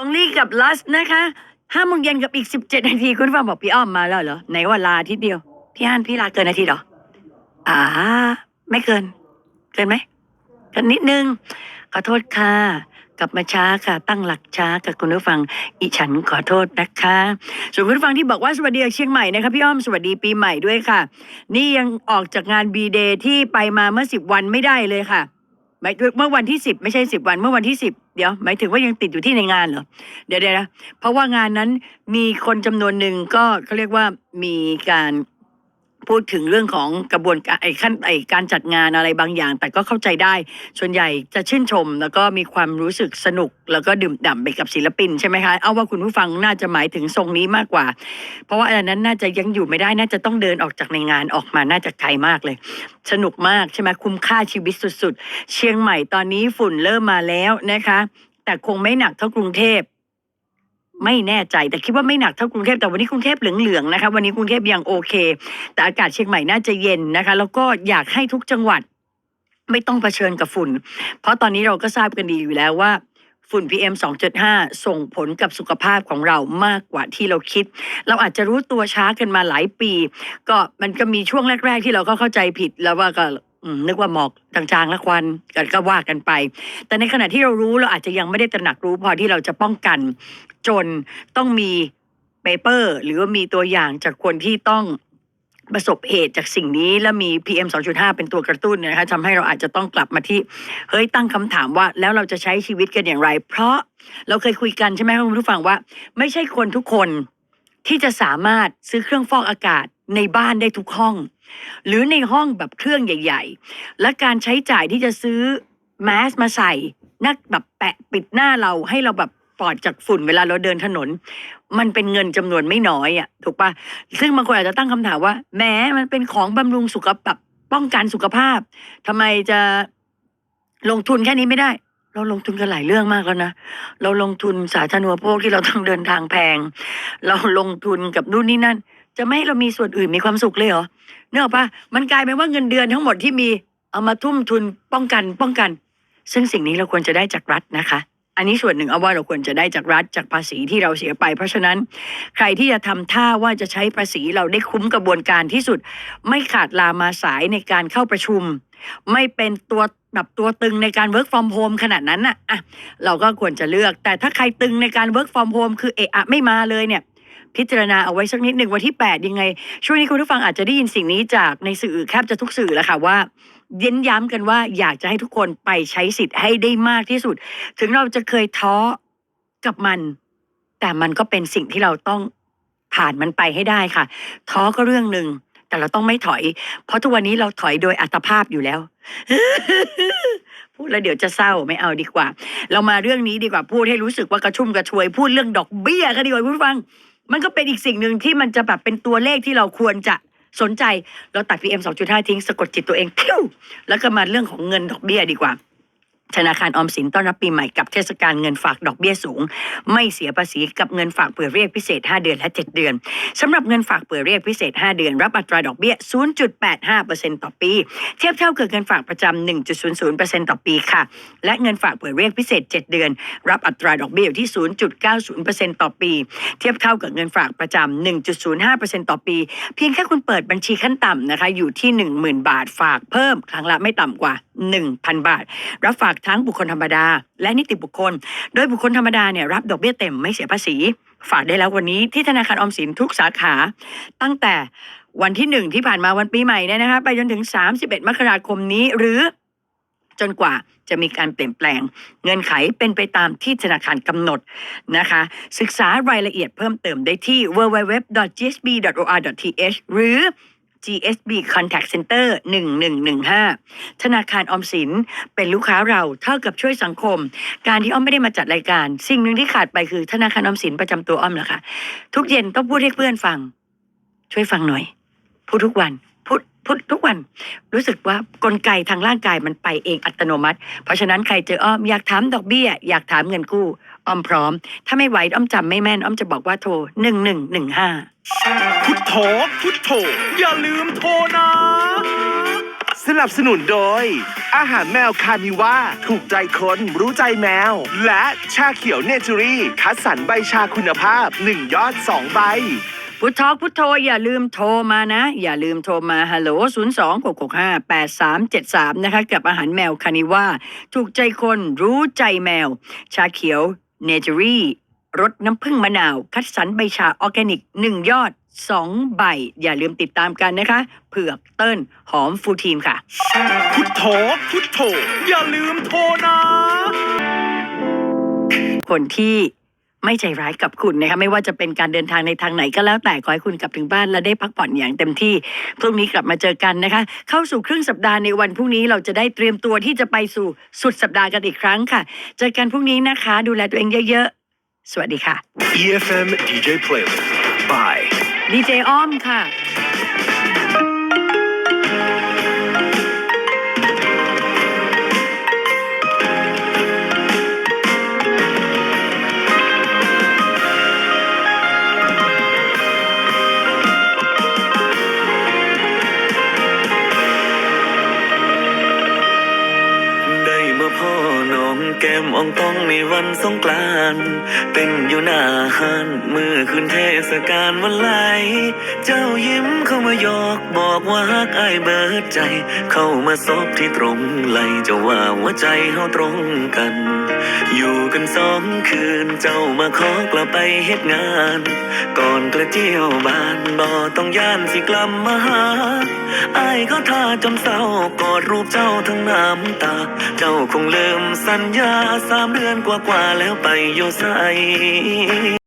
องลี่กับลัสนะคะห้าโมงเย็นกับอีกสิบเจ็ดนาทีคุณฟังบอกพี่อ้อมมาแล้วเหรอไหนว่าลาทิตย์เดียว พี่อันพี่ลาเกินอาทิตย์เหรออ่า ไม่เกิน เกินไหมเกินนิดนึงขอโทษค่ะกลับมาช้าค่ะ ตั้งหลักช้ากับคุณผู้ฟัง อีฉันขอโทษนะคะ ส่วนคุณผู้ฟังที่บอกว่าสวัสดีเชียงใหม่นะคะพี่อ้อมสวัสดีปีใหม่ด้วยค่ะ นี่ยังออกจากงานบีเดย์ที่ไปมาเมื่อสิบวันไม่ได้เลยค่ะ หมายเมื่อวันที่สิบไม่ใช่สิบวันเมื่อวันที่สิบเดี๋ยวหมายถึงว่ายังติดอยู่ที่ในงานเหรอเดี๋ยวเดี๋ยวนะเพราะว่างานนั้นมีคนจำนวนหนึ่งก็เขาเรียกว่ามีการ พูดถึงเรื่องของกระบวนการไอ้ขั้นไอ้การจัดงานอะไรบางอย่าง แต่ก็เข้าใจได้ ส่วนใหญ่จะชื่นชม แล้วก็มีความรู้สึกสนุก แล้วก็ดื่มด่ำไปกับศิลปินใช่ไหมคะเอาว่าคุณผู้ฟังน่าจะหมายถึงทรงนี้มากกว่า เพราะว่าอันนั้นน่าจะยังอยู่ไม่ได้น่าจะต้องเดินออกจากในงานออกมาน่าจะไกลมากเลย สนุกมากใช่ไหมคุ้มค่าชีวิตสุด ๆ เชียงใหม่ตอนนี้ฝุ่นเริ่มมาแล้วนะคะ แต่คงไม่หนักเท่ากรุงเทพ ไม่แน่ใจแต่คิดว่าไม่หนักเท่ากรุงเทพแต่วันนี้กรุงเทพเหลืองๆนะคะวันนี้กรุงเทพยังโอเค แต่อากาศเชียงใหม่น่าจะเย็นนะคะ แล้วก็อยากให้ทุกจังหวัดไม่ต้องเผชิญกับฝุ่น เพราะตอนนี้เราก็ทราบกันดีอยู่แล้วว่าฝุ่น PM 2.5 ส่งผลกับสุขภาพของเรามากกว่าที่เราคิด เราอาจจะรู้ตัวช้ากันมาหลายปี ก็มันก็มีช่วงแรก ๆ ที่เราก็เข้าใจผิดแล้วว่าก็ นึกว่าหมอกจางๆและควันกันก็ว่ากันไป แต่ในขณะที่เรารู้เราอาจจะยังไม่ได้ตระหนักรู้พอที่เราจะป้องกัน จนต้องมีเปเปอร์ หรือว่ามีตัวอย่างจากคนที่ต้องประสบเหตุจากสิ่งนี้แล้วมี PM 2.5 เป็นตัวกระตุ้นนะคะทำให้เราอาจจะต้องกลับมาที่ เฮ้ยตั้งคำถามว่า แล้วเราจะใช้ชีวิตกันอย่างไร เพราะเราเคยคุยกันใช่ไหมคุณผู้ฟังว่า ไม่ใช่คนทุกคนที่จะสามารถซื้อเครื่องฟอกอากาศในบ้านได้ทุกห้อง หรือในห้องแบบเครื่องใหญ่ ๆ และการใช้จ่ายที่จะซื้อแมสมาใส่หนักแบบแปะปิดหน้าเราให้เราแบบปลอดจากฝุ่นเวลาเราเดินถนน มันเป็นเงินจำนวนไม่น้อยอะถูกปะซึ่งบางคนอาจจะตั้งคำถามว่าแหม้มันเป็นของบำรุงสุขภาพป้องกันสุขภาพทำไมจะลงทุนแค่นี้ไม่ได้ เราลงทุนกันหลายเรื่องมากแล้วนะเราลงทุนสาธารณูปโภคที่เราต้องเดินทางแพง เราลงทุนกับนู่นนี่นั่น จะไม่ให้เรามีส่วนอื่นมีความสุขเลยเหรอเนอะปะมันกลายเป็นว่าเงินเดือนทั้งหมดที่มีเอามาทุ่มทุนป้องกันป้องกัน ซึ่งสิ่งนี้เราควรจะได้จากรัฐนะคะ อันนี้ส่วนหนึ่งเอาว่าเราควรจะได้จากรัฐจากภาษีที่เราเสียไป เพราะฉะนั้นใครที่จะทำท่าว่าจะใช้ภาษีเราได้คุ้มกระบวนการที่สุด ไม่ขาดลามาสายในการเข้าประชุม ไม่เป็นตัวแบบตัวตึงในการ work from home ขนาดนั้นน่ะอะเราก็ควรจะเลือก แต่ถ้าใครตึงในการ work from home คือเอะอะไม่มาเลยเนี่ย พิจารณาเอาไว้สักนิดหนึ่งวันที่ 8 ยังไง ช่วงนี้คุณผู้ฟังอาจจะได้ยินสิ่งนี้จากในสื่อแคบจะทุกสื่อแล้วค่ะว่าเย้นย้ำกันว่าอยากจะให้ทุกคนไปใช้สิทธิ์ให้ได้มากที่สุด ถึงเราจะเคยท้อกับมัน แต่มันก็เป็นสิ่งที่เราต้องผ่านมันไปให้ได้ค่ะ ท้อก็เรื่องหนึ่งแต่เราต้องไม่ถอย เพราะทุกวันนี้เราถอยโดยอัตภาพอยู่แล้ว พูดแล้วเดี๋ยวจะเศร้าไม่เอาดีกว่า เรามาเรื่องนี้ดีกว่าพูดให้รู้สึกว่ากระชุ่มกระชวย พูดเรื่องดอกเบี้ยกันดีกว่าคุณผู้ฟัง มันก็เป็นอีกสิ่งหนึ่งที่มันจะแบบเป็นตัวเลขที่เราควรจะสนใจ เราตัด PM 2.5 ทิ้งสะกดจิตตัวเองพิ้วแล้วก็มาเรื่องของเงินดอกเบี้ยดีกว่า ธนาคารออมสินต้อนรับปีใหม่กับเทศกาลเงินฝากดอกเบี้ยสูง ไม่เสียภาษีกับเงินฝากเผื่อเรียกพิเศษ 5 เดือนและ 7 เดือนสำหรับเงินฝากเผื่อเรียกพิเศษ 5 เดือน รับอัตราดอกเบี้ย 0.85%ต่อปี เทียบเท่ากับเงินฝากประจำ1.00%ต่อปีค่ะ และเงินฝากเผื่อเรียกพิเศษ 7 เดือน รับอัตราดอกเบี้ยอยู่ที่ 0.90%ต่อปี เทียบเท่ากับเงินฝากประจำ1.05%ต่อปี เพียงแค่คุณเปิดบัญชีขั้นต่ำนะคะอยู่ที่ 10,000 บาทฝากเพิ่มครั้งละไม่ต่ำกว่า 1,000 บาท รับฝากทั้งบุคคลธรรมดา และนิติบุคคล โดยบุคคลธรรมดาเนี่ยรับดอกเบี้ยเต็มไม่เสียภาษี ฝากได้แล้ววันนี้ที่ธนาคารออมสินทุกสาขา ตั้งแต่วันที่หนึ่งที่ผ่านมาวันปีใหม่เนี่ยนะคะไปจนถึง 31 มกราคมนี้หรือจนกว่าจะมีการเปลี่ยนแปลง เงื่อนไขเป็นไปตามที่ธนาคารกำหนดนะคะ ศึกษารายละเอียดเพิ่มเติมได้ที่ www.gsb.or.th หรือ GSB Contact Center 1115 ธนาคารออมสินเป็นลูกค้าเราเท่ากับช่วยสังคม การที่อ้อมไม่ได้มาจัดรายการ สิ่งหนึ่งที่ขาดไปคือธนาคารออมสินประจำตัวอ้อมนะคะ ทุกเย็นต้องพูดให้เพื่อนฟัง ช่วยฟังหน่อย พูดทุกวันพูดพูดทุกวัน รู้สึกว่ากลไกทางร่างกายมันไปเองอัตโนมัติ เพราะฉะนั้นใครเจออ้อมอยากถามดอกเบี้ย อยากถามเงินกู้ อ้อมพร้อม ถ้าไม่ไหวอ้อมจำไม่แม่นอ้อมจะบอกว่าโทรหนึ่งหนึ่งหนึ่งห้าพุทโธพุทโธอย่าลืมโทรนะเซนับสนุนโดย อาหารแมวคานิว่าถูกใจคนรู้ใจแมว และชาเขียวเนเจอรี่คัดสรรใบชาคุณภาพ 1 ยอด 2 ใบพุทโธพุทโธอย่าลืมโทรมานะ อย่าลืมโทรมาฮัลโหล0 2 6 6 5 8 3 7 3 นะคะ กับอาหารแมวคานิว่า ถูกใจคนรู้ใจแมว ชาเขียว เนเจอรี่รสน้ำผึ้งมะนาว คัดสรรใบชาออร์แกนิก 1 ยอด 2 ใบ อย่าลืมติดตามกันนะคะ เผือกเติ้ลหอมฟูทีมค่ะ พุทโธพุทโธอย่าลืมโทรนะ คนที่ ไม่ใจร้ายกับคุณนะคะไม่ว่าจะเป็นการเดินทางในทางไหนก็แล้วแต่ขอให้คุณกลับถึงบ้านและได้พักผ่อนอย่างเต็มที่พรุ่งนี้กลับมาเจอกันนะคะ เข้าสู่ครึ่งสัปดาห์ในวันพรุ่งนี้เราจะได้เตรียมตัวที่จะไปสู่สุดสัปดาห์กันอีกครั้งค่ะ เจอกันพรุ่งนี้นะคะ ดูแลตัวเองเยอะๆ สวัสดีค่ะ EFM DJ Playlist by ดีเจอ้อมค่ะ แก้มอ่องต้องในวันสงกรานต์เป็นอยู่หน้าห้านเมื่อคืนเทศกาลวันไหล เจ้ายิ้มเข้ามายอกบอกว่าฮักไอเบิดใจ เข้ามาซบที่ตรงไหลเจ้าว่าหัวใจเฮาตรงกัน อยู่กันสองคืนเจ้ามาขอกลับไปเฮ็ดงาน ก่อนกระเจียวบานบ่ต้องย่านสิกลับมาหาไอายเขาท่าจนเศร้ากอดรูปเจ้าทั้งน้ำตา เจ้าคงลืมสัญญาสามเดือนกว่าๆแล้วไปอยู่ใส